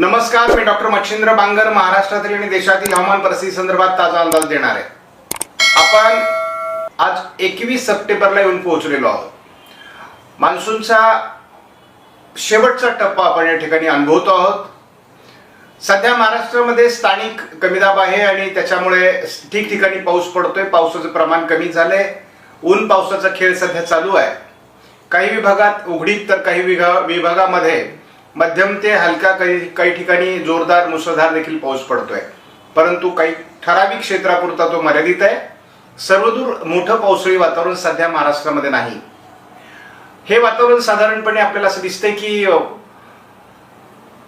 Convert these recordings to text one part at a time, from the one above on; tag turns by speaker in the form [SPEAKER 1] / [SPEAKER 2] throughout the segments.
[SPEAKER 1] नमस्कार मी डॉक्टर मच्छिंद्र बांगर महाराष्ट्रातील आणि देशातील हवामान परिस्थिती संदर्भात ताजा अंदाज देणार आहे. आपण आज एकवीस सप्टेंबरला येऊन पोहोचलेलो आहोत. मान्सूनचा शेवटचा टप्पा आपण या ठिकाणी अनुभवतो आहोत. सध्या महाराष्ट्रामध्ये स्थानिक कमी दाब आहे आणि त्याच्यामुळे ठिकठिकाणी पाऊस पडतोय. पावसाचं प्रमाण कमी झालंय. ऊन पावसाचा खेळ सध्या चालू आहे. काही विभागात उघडीत तर काही विभा विभागामध्ये मध्यम ते हलका काही काही ठिकाणी जोरदार मुसळधार देखील पाऊस पडतोय. परंतु काही ठराविक क्षेत्रापुरता तो मर्यादित आहे. सर्वदूर मोठं पावसाळी वातावरण सध्या महाराष्ट्रामध्ये नाही. हे वातावरण साधारणपणे आपल्याला असं दिसतंय की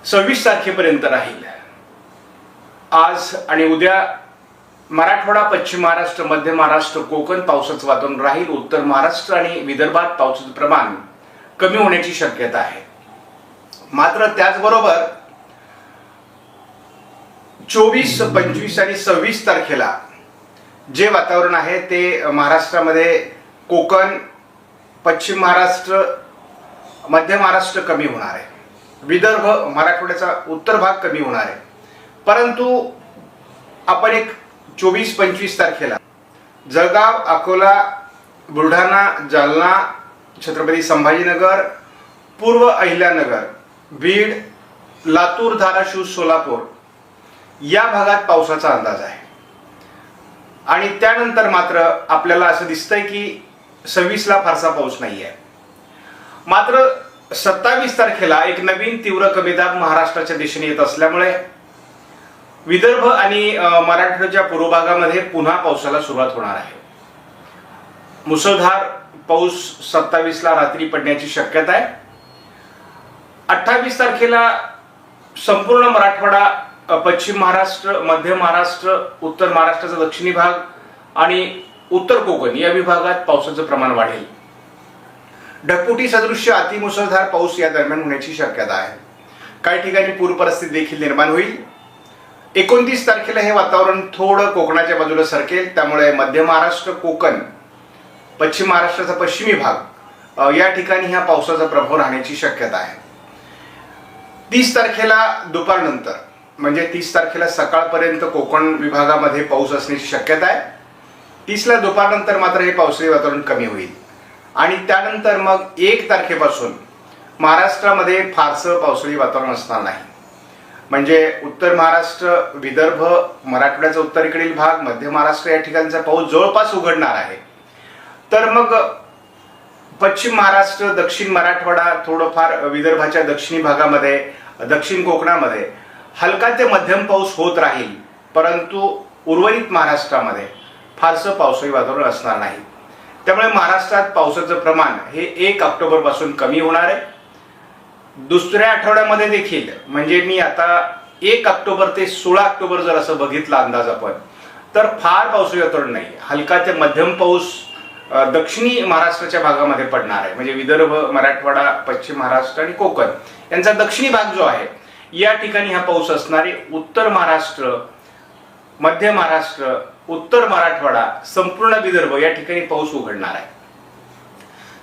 [SPEAKER 1] सव्वीस तारखेपर्यंत राहील. आज आणि उद्या मराठवाडा पश्चिम महाराष्ट्र मध्य महाराष्ट्र कोकण पावसाचं वातावरण राहील. उत्तर महाराष्ट्र आणि विदर्भात पावसाचं प्रमाण कमी होण्याची शक्यता आहे. मात्र त्याचबरोबर चोवीस पंचवीस आणि सव्वीस तारखेला जे वातावरण आहे ते महाराष्ट्रामध्ये कोकण पश्चिम महाराष्ट्र मध्य महाराष्ट्र कमी होणार आहे. विदर्भ मराठवाड्याचा उत्तर भाग कमी होणार आहे. परंतु आपण एक चोवीस पंचवीस तारखेला जळगाव अकोला बुलढाणा जालना छत्रपती संभाजीनगर पूर्व अहिल्यानगर बीड लातूर धाराशिव सोलापूर या भागात पावसाचा अंदाज आहे. आणि त्यानंतर मात्र आपल्याला असं दिसतंय की सव्वीसला फारसा पाऊस नाही आहे मात्र सत्तावीस तारखेला एक नवीन तीव्र कमीदाब महाराष्ट्राच्या दिशेने येत असल्यामुळे विदर्भ आणि मराठवाड्याच्या पूर्व भागामध्ये पुन्हा पावसाला सुरुवात होणार आहे. मुसळधार पाऊस सत्तावीसला रात्री पडण्याची शक्यता आहे. अठ्ठावीस तारखेला संपूर्ण मराठवाडा पश्चिम महाराष्ट्र मध्य महाराष्ट्र उत्तर महाराष्ट्राचा दक्षिणी भाग आणि उत्तर कोकण या विभागात पावसाचं प्रमाण वाढेल. ढकपुटी सदृश्य अतिमुसळधार पाऊस या दरम्यान होण्याची शक्यता आहे. काही ठिकाणी पूर परिस्थिती देखील निर्माण होईल. एकोणतीस तारखेला हे वातावरण थोडं कोकणाच्या बाजूला सरकेल. त्यामुळे मध्य महाराष्ट्र कोकण पश्चिम महाराष्ट्राचा पश्चिमी भाग या ठिकाणी ह्या पावसाचा प्रभाव राहण्याची शक्यता आहे. तीस तारखेला दुपारनंतर म्हणजे तीस तारखेला सकाळपर्यंत कोकण विभागामध्ये पाऊस असण्याची शक्यता आहे. तीसला दुपारनंतर मात्र हे पावसाळी वातावरण कमी होईल. आणि त्यानंतर मग एक तारखेपासून महाराष्ट्रामध्ये फारसं पावसाळी वातावरण असणार नाही. म्हणजे उत्तर महाराष्ट्र विदर्भ मराठवाड्याचा उत्तरेकडील भाग मध्य महाराष्ट्र या ठिकाणचा पाऊस जवळपास उघडणार आहे. तर मग पश्चिम महाराष्ट्र दक्षिण मराठवाडा थोडंफार विदर्भाच्या दक्षिणी भागामध्ये दक्षिण कोकणामध्ये. हलका ते मध्यम पाऊस होत राहील परंतु उर्वरित महाराष्ट्रामध्ये फारसं पावसाळी वातावरण असणार नाही. त्यामुळे महाराष्ट्रात पावसाचं प्रमाण हे एक ऑक्टोबरपासून कमी होणार आहे. दुसऱ्या आठवड्यामध्ये देखील म्हणजे मी आता एक ऑक्टोबर ते सोळा ऑक्टोबर जर असं बघितलं अंदाज आपण तर फार पावसाळी वातावरण नाही. हलका ते मध्यम पाऊस दक्षिणी महाराष्ट्राच्या भागामध्ये पडणार आहे. म्हणजे विदर्भ मराठवाडा पश्चिम महाराष्ट्र आणि कोकण यांचा दक्षिणी भाग जो आहे या ठिकाणी हा पाऊस असणारे उत्तर महाराष्ट्र मध्य महाराष्ट्र उत्तर मराठवाडा संपूर्ण विदर्भ या ठिकाणी पाऊस उघडणार आहे.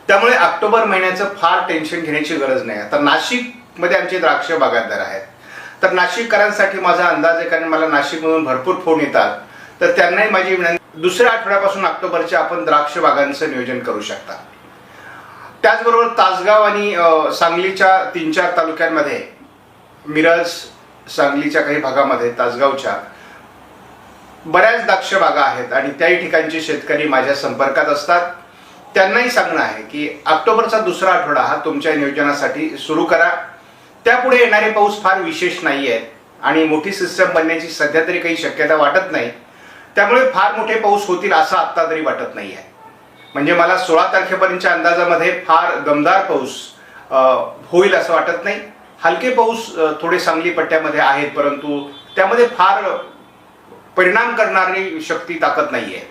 [SPEAKER 1] त्यामुळे ऑक्टोबर महिन्याचं फार टेन्शन घेण्याची गरज नाही. आता नाशिकमध्ये आमचे द्राक्ष बागायतदार आहेत. तर नाशिककरांसाठी माझा अंदाज आहे कारण मला नाशिकमधून भरपूर फोन येतात. तर त्यांनाही माझी विनंती दुसऱ्या आठवड्यापासून ऑक्टोबरच्या आपण द्राक्ष बागांचं नियोजन करू शकता. त्याचबरोबर तासगाव आणि सांगलीच्या तीन चार तालुक्यांमध्ये मिरज सांगलीच्या काही भागामध्ये तासगावच्या बऱ्याच द्राक्ष बागा आहेत आणि त्याही ठिकाणचे शेतकरी माझ्या संपर्कात असतात. त्यांनाही सांगणं आहे की ऑक्टोबरचा दुसरा आठवडा हा तुमच्या नियोजनासाठी सुरू करा. त्यापुढे येणारे पाऊस फार विशेष नाही आहेत आणि मोठी सिस्टम बनण्याची सध्या तरी काही शक्यता वाटत नाही. त्यामुळे फार मोठे पाऊस होतील असं आत्ता तरी वाटत नाही आहे म्हणजे मला सोळा तारखेपर्यंतच्या अंदाजामध्ये फार दमदार पाऊस होईल असं वाटत नाही. हलके पाऊस थोडे सांगली पट्ट्यामध्ये आहेत परंतु त्यामध्ये फार परिणाम करणारी शक्ती ताकद नाही आहे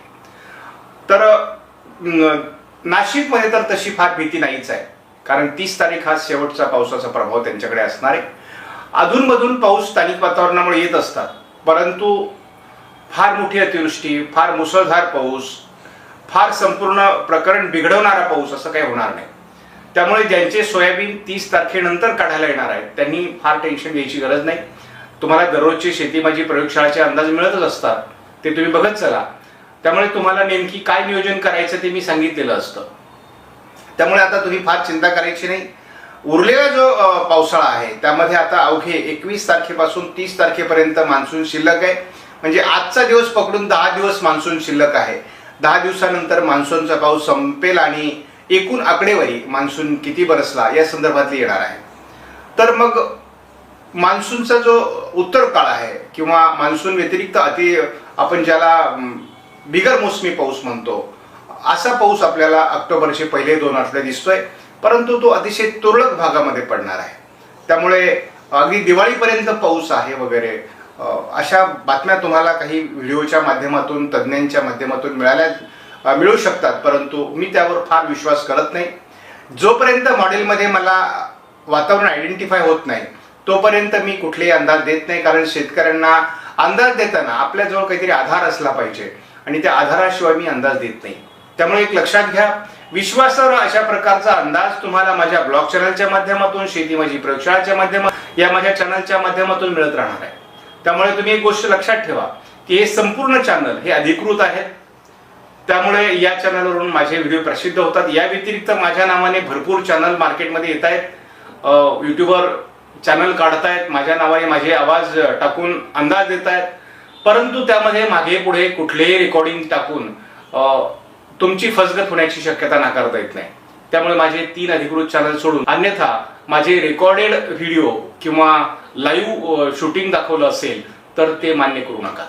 [SPEAKER 1] तर नाशिकमध्ये तर तशी फार भीती नाहीच आहे. कारण तीस तारीख हा शेवटचा पावसाचा प्रभाव त्यांच्याकडे असणार आहे. अधूनमधून पाऊस स्थानिक वातावरणामुळे येत असतात. परंतु फार मोठी अतिवृष्टी फार मुसळधार पाऊस फार संपूर्ण प्रकरण बिघडवणारा पाऊस असं काही होणार नाही. त्यामुळे ज्यांचे सोयाबीन तीस तारखेनंतर काढायला येणार आहेत त्यांनी फार टेन्शन घ्यायची गरज नाही. तुम्हाला दररोजची शेती माझी प्रयोगशाळाचे अंदाज मिळतच असतात ते तुम्ही बघत चला. त्यामुळे तुम्हाला नेमकी काय नियोजन करायचं ते मी सांगितलेलं असतं. त्यामुळे आता तुम्ही फार चिंता करायची नाही. उरलेला जो पावसाळा आहे त्यामध्ये आता अवघे एकवीस तारखेपासून तीस तारखेपर्यंत मान्सून शिल्लक आहे. म्हणजे आजचा दिवस पकडून दहा दिवस मान्सून शिल्लक आहे. दहा दिवसानंतर मान्सूनचा पाऊस संपेल आणि एकूण आकडेवारी मान्सून किती बरसला या संदर्भातली येणार आहे. तर मग मान्सूनचा जो उत्तर काळ आहे किंवा मान्सून व्यतिरिक्त अति आपण ज्याला बिगर मोसमी पाऊस म्हणतो असा पाऊस आपल्याला ऑक्टोबरचे पहिले दोन आठवडे दिसतोय परंतु तो अतिशय तुरळक भागामध्ये पडणार आहे. त्यामुळे अगदी दिवाळीपर्यंत पाऊस आहे वगैरे अशा बातम्या तुम्हाला काही व्हिडिओच्या माध्यमातून तज्ज्ञांच्या माध्यमातून मिळाल्या मिळू शकतात परंतु मी त्यावर फार विश्वास करत नाही. जोपर्यंत मॉडेलमध्ये मला वातावरण आयडेंटिफाय होत नाही तोपर्यंत मी कुठलेही अंदाज देत नाही कारण शेतकऱ्यांना अंदाज देताना आपल्याजवळ काहीतरी आधार असला पाहिजे आणि त्या आधाराशिवाय मी अंदाज देत नाही. त्यामुळे एक लक्षात घ्या विश्वासावर अशा प्रकारचा अंदाज तुम्हाला माझ्या ब्लॉग चॅनलच्या माध्यमातून शेती माझी प्रयोगशाळाच्या माध्यमातून या माझ्या चॅनलच्या माध्यमातून मिळत राहणार आहे. त्यामुळे तुम्ही एक गोष्ट लक्षात ठेवा की हे संपूर्ण चॅनल हे अधिकृत आहेत. त्यामुळे या चॅनलवरून माझे व्हिडिओ प्रसिद्ध होतात. या व्यतिरिक्त माझ्या नावाने भरपूर चॅनल मार्केटमध्ये येत आहेत. युट्यूबवर चॅनल काढतायत. माझ्या नावाने माझे आवाज टाकून अंदाज देत आहेत. परंतु त्यामध्ये मागे पुढे कुठलेही रेकॉर्डिंग टाकून तुमची फसगत होण्याची शक्यता नाकारता येत नाही. त्यामुळे माझे तीन अधिकृत चॅनल सोडून अन्यथा माझे रेकॉर्डेड व्हिडिओ किंवा लाईव्ह शूटिंग दाखवलं असेल तर ते मान्य करू नका.